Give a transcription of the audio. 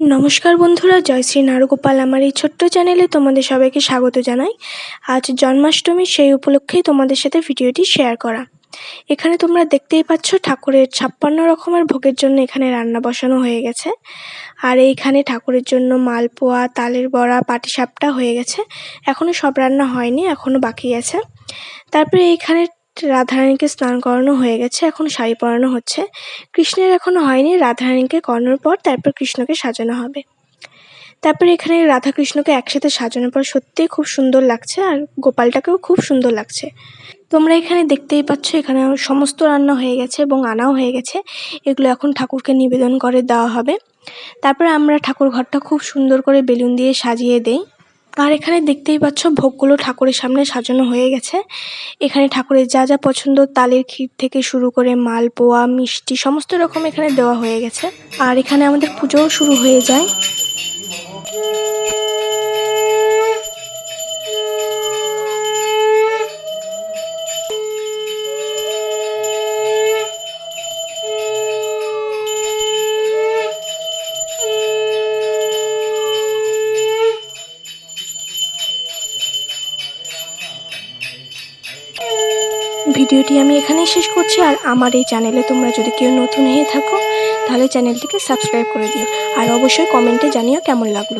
নমস্কার বন্ধুরা জয়শ্রী নারুগোপাল আমার এই ছোট্ট চ্যানেলে তোমাদের সবাইকে স্বাগত জানাই। আজ জন্মাষ্টমী, সেই উপলক্ষেই তোমাদের সাথে ভিডিওটি শেয়ার করা। এখানে তোমরা দেখতেই পাচ্ছ, ঠাকুরের ছাপ্পান্ন রকমের ভোগের জন্য এখানে রান্না বসানো হয়ে গেছে। আর এইখানে ঠাকুরের জন্য মালপোয়া, তালের বড়া, পাটিসাপটা হয়ে গেছে। এখনও সব রান্না হয়নি এখনও বাকি আছে। তারপরে এইখানে রাধারানীকে স্নান করানো হয়ে গেছে, এখন শাড়ি পরানো হচ্ছে। কৃষ্ণের এখনও হয়নি, রাধারানীকে করানোর পর তারপর কৃষ্ণকে সাজানো হবে। তারপরে এখানে রাধা কৃষ্ণকে একসাথে সাজানোর পর সত্যিই খুব সুন্দর লাগছে আর গোপালটাকেও খুব সুন্দর লাগছে। তোমরা এখানে দেখতেই পাচ্ছ, এখানে সমস্ত রান্না হয়ে গেছে এবং আনাও হয়ে গেছে। এগুলো এখন ঠাকুরকে নিবেদন করে দেওয়া হবে। তারপরে আমরা ঠাকুর ঘরটা খুব সুন্দর করে বেলুন দিয়ে সাজিয়ে দেই। আর এখানে দেখতেই পাচ্ছ ভোগগুলো ঠাকুরের সামনে সাজানো হয়ে গেছে। এখানে ঠাকুরের যা যা পছন্দ তালের ক্ষীর থেকে শুরু করে মালপোয়া, মিষ্টি, সমস্ত রকম এখানে দেওয়া হয়ে গেছে। আর এখানে আমাদের পুজোও শুরু হয়ে যায়। ভিডিওটি আমি এখানেই শেষ করছি, আর আমার এই চ্যানেলে তোমরা যদি কেউ নতুন হয়ে থাকো, তাহলে চ্যানেলটিকে সাবস্ক্রাইব করে দিও। আর অবশ্যই কমেন্টে জানিও কেমন লাগল।